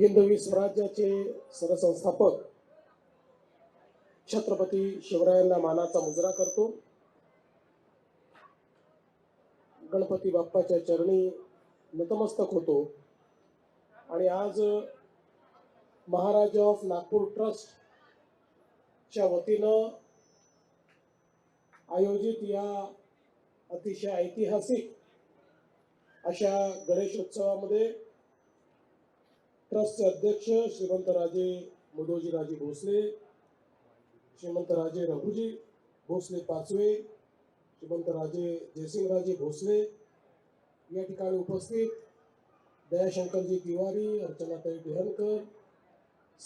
हिंदवी स्वराज्याचे सरसंस्थापक छत्रपती शिवरायांना मानाचा मुजरा करतो. गणपती बाप्पाच्या चरणी नतमस्तक होतो. आणि आज महाराज ऑफ नागपूर ट्रस्टच्या वतीनं आयोजित या अतिशय ऐतिहासिक अशा गणेशोत्सवामध्ये ट्रस्टचे अध्यक्ष श्रीमंत राजे मुदोजी राजे भोसले श्रीमंत राजे रघुजी भोसले पाचवे श्रीमंत राजे जयसिंगराजे भोसले या ठिकाणी उपस्थित दयाशंकरजी तिवारी अर्चनाताई टिहनकर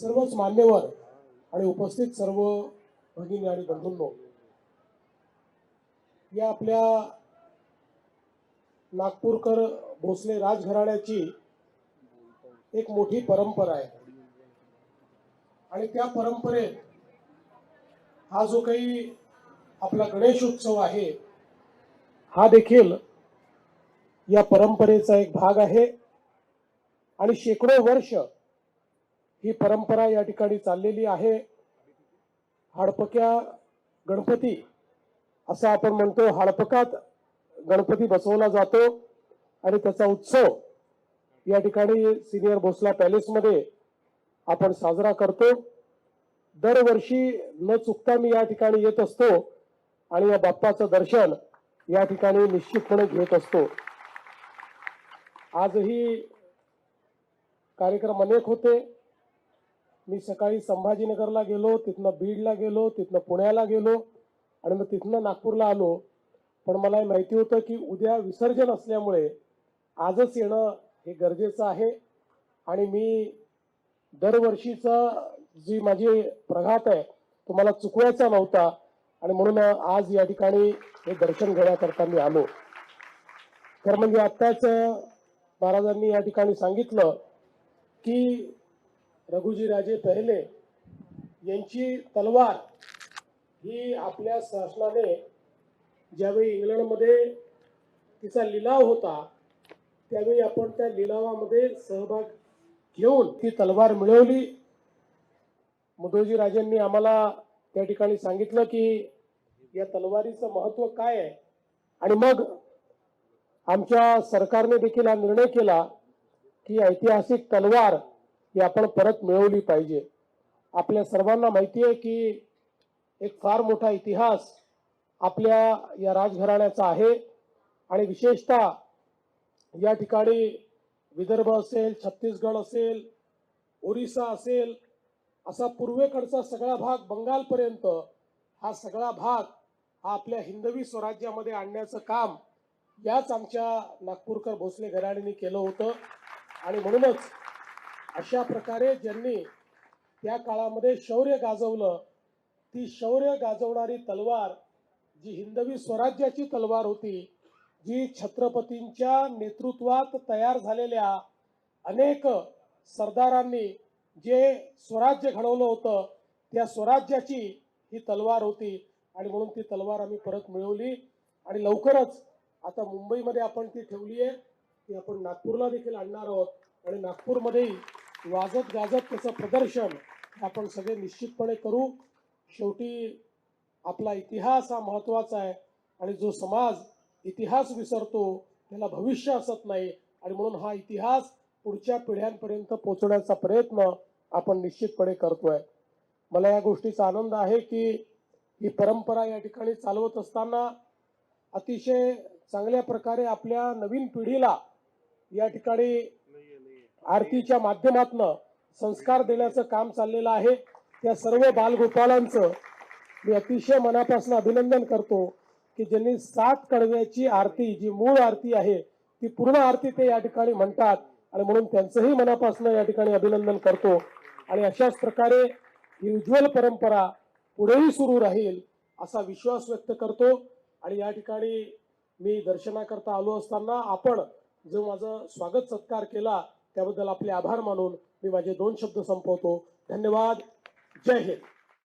सर्वच मान्यवर आणि उपस्थित सर्व भगिनी आणि बंधूंनो या आपल्या नागपूरकर भोसले राजघराण्याची एक मोठी परंपरा आहे. आणि त्या परंपरेत हा जो काही आपला गणेश उत्सव आहे हा देखील या परंपरेचा एक भाग आहे. आणि शेकडो वर्ष ही परंपरा या ठिकाणी चाललेली आहे. हाडपक्या गणपती असं आपण म्हणतो हाडपकात गणपती बसवला जातो. आणि त्याचा उत्सव या ठिकाणी सिनियर भोसला पॅलेसमध्ये आपण साजरा करतो. दरवर्षी न चुकता मी या ठिकाणी येत असतो आणि या बाप्पाचं दर्शन या ठिकाणी निश्चितपणे घेत असतो. आजही कार्यक्रम अनेक होते. मी सकाळी संभाजीनगरला गेलो तिथनं बीडला गेलो तिथनं पुण्याला गेलो आणि मग तिथनं नागपूरला आलो. पण मला माहिती होतं की उद्या विसर्जन असल्यामुळे आजच येणं हे गरजेचं आहे. आणि मी दरवर्षीचा जी माझी प्रघात आहे तो मला चुकवायचा नव्हता. आणि म्हणून आज या ठिकाणी हे दर्शन घेण्याकरता मी आलो. तर म्हणजे आत्ताच महाराजांनी या ठिकाणी सांगितलं की रघुजी राजे पहिले यांची तलवार ही आपल्या शासनाने ज्यावेळी इंग्लंडमध्ये तिचा लिलाव होता त्यावेळी आपण त्या लिलावामध्ये सहभाग घेऊन ती तलवार मिळवली. मुदोजी राजेंनी आम्हाला त्या ठिकाणी सांगितलं की या तलवारीचं महत्त्व काय आहे? आणि मग आमच्या सरकारने देखील हा निर्णय केला की ऐतिहासिक तलवार ही आपण परत मिळवली पाहिजे. आपल्या सर्वांना माहिती आहे की एक फार मोठा इतिहास आपल्या या राजघराण्याचा आहे. आणि विशेषतः या ठिकाणी विदर्भ असेल छत्तीसगड असेल ओरिसा असेल असा पूर्वेकडचा सगळा भाग बंगालपर्यंत हा सगळा भाग हा आपल्या हिंदवी स्वराज्यामध्ये आणण्याचं काम याच आमच्या नागपूरकर भोसले घराण्याने केलं होतं. आणि म्हणूनच अशा प्रकारे ज्यांनी त्या काळामध्ये शौर्य गाजवलं ती शौर्य गाजवणारी तलवार जी हिंदवी स्वराज्याची तलवार होती जी छत्रपतींच्या नेतृत्वात तयार झालेल्या अनेक सरदारांनी जे स्वराज्य घडवलं होतं त्या स्वराज्याची ही तलवार होती. आणि म्हणून ती तलवार आम्ही परत मिळवली. आणि लवकरच आता मुंबईमध्ये आपण ती ठेवली आहे. ती आपण नागपूरला देखील आणणार आहोत. आणि नागपूरमध्येही वाजत गाजत त्याचं प्रदर्शन आपण सगळे निश्चितपणे करू. शेवटी आपला इतिहास हा महत्त्वाचा आहे. आणि जो समाज इतिहास विसरतो त्याला भविष्य असत नाही. आणि म्हणून हा इतिहास पुढच्या पिढ्यांपर्यंत पोचवण्याचा प्रयत्न आपण निश्चितपणे करतोय. मला या गोष्टीचा आनंद आहे की ही परंपरा या ठिकाणी चालवत असताना अतिशय चांगल्या प्रकारे आपल्या नवीन पिढीला या ठिकाणी आरतीच्या माध्यमातनं संस्कार देण्याचं काम चाललेलं आहे. त्या सर्व बालगोपालांचं मी अतिशय मनापासून अभिनंदन करतो. की ज्यांनी सात कडव्याची आरती जी मूळ आरती आहे ती पूर्ण आरती ते या ठिकाणी म्हणतात. आणि म्हणून त्यांचंही मनापासून या ठिकाणी अभिनंदन करतो. आणि अशाच प्रकारे ही उज्ज्वल परंपरा पुढेही सुरू राहील असा विश्वास व्यक्त करतो. आणि या ठिकाणी मी दर्शनाकरता आलो असताना आपण जो माझं स्वागत सत्कार केला त्याबद्दल आपले आभार मानून मी माझे दोन शब्द संपवतो. धन्यवाद. जय हिंद.